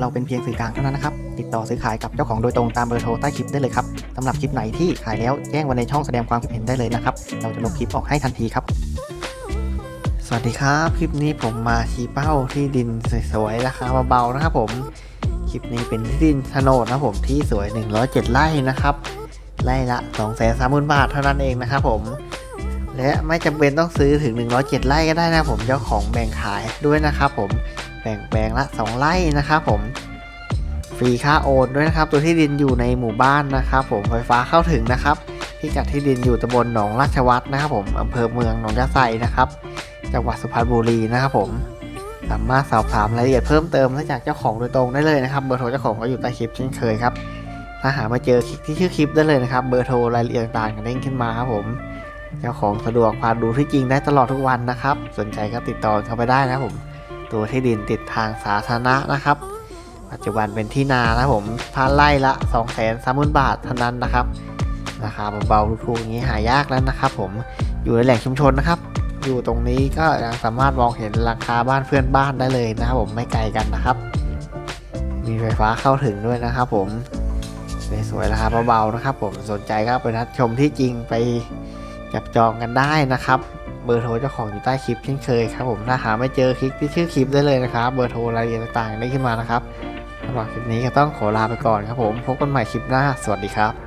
เราเป็นเพียงสื่อกลางเท่านั้นนะครับ ติดต่อซื้อขายกับเจ้าของโดยตรงตามเบอร์โทรใต้คลิปได้เลยครับสำหรับคลิปไหนที่ขายแล้วแจ้งไว้ในช่องแสดงความคิดเห็นได้เลยนะครับ เราจะลงคลิปออกให้ทันทีครับ สวัสดีครับ คลิปนี้ผมมาชี้เป้าที่ดินสวยๆราคาเบาๆนะครับผม คลิปนี้เป็นที่ดินโฉนดนะผมที่สวย 107 ไร่นะครับ ไร่ละ2 3 0 0 0 0บาทเท่านั้นเองนะครับผม และไม่จำเป็นต้องซื้อถึง 107 ไร่ก็ได้นะผมเจ้าของแบ่งขายด้วยนะครับผม แบ่งแบ่งละ 2 ไร่นะครับผมฟรีค่าโอนด้วยนะครับ ตัวที่ดินอยู่ในหมู่บ้านนะครับ ผมไฟฟ้าเข้าถึงนะครับพิกัดที่ดินอยู่ตำบลหนองราชวัฒน์นะครับผมอำเภอเมืองหนองยาไซนะครับ จังหวัดสุพรรณบุรีนะครับผมสามารถสอบถามรายละเอียดเพิ่มเติมได้จากเจ้าของโดยตรงได้เลยนะครับ เบอร์โทรเจ้าของก็อยู่ใต้คลิปเช่นเคยครับ ถ้าหามาเจอคลิกที่ชื่อคลิปได้เลยนะครับ เบอร์โทรรายละเอียดต่างๆกันเด้งขึ้นมาครับผม เจ้าของสะดวกพาดูที่จริงได้ตลอดทุกวันนะครับ สนใจก็ติดต่อเข้าไปได้นะครับผม ตัวที่ดินติดทางสาธารณะนะครับ ปัจจุบันเป็นที่นานะผมพันไร่ละ 2 3 0 0 0 0 บาทเท่านั้นนะครับราคาเบาๆถูกๆอย่างนี้หายากแล้วนะครับ ผมอยู่ในแหล่งชุมชนนะครับ อยู่ตรงนี้ก็ยังสามารถมองเห็นราคาบ้านเพื่อนบ้านได้เลยนะครับ ผมไม่ไกลกันนะครับ มีไฟฟ้าเข้าถึงด้วยนะครับ ผมสวยๆราคาเบาๆนะครับ ผมสนใจก็ไปนัดชมที่จริงไปจับจองกันได้นะครับ เบอร์โทรเจ้าของอยู่ใต้คลิปเช่นเคยครับผมถ้าหาไม่เจอคลิกที่ชื่อคลิปได้เลยนะครับ เบอร์โทรรายละเอียดต่างๆได้ขึ้นมานะครับสำหรับคลิปนี้ก็ต้องขอลาไปก่อนครับผมพบกันใหม่คลิปหน้า สวัสดีครับ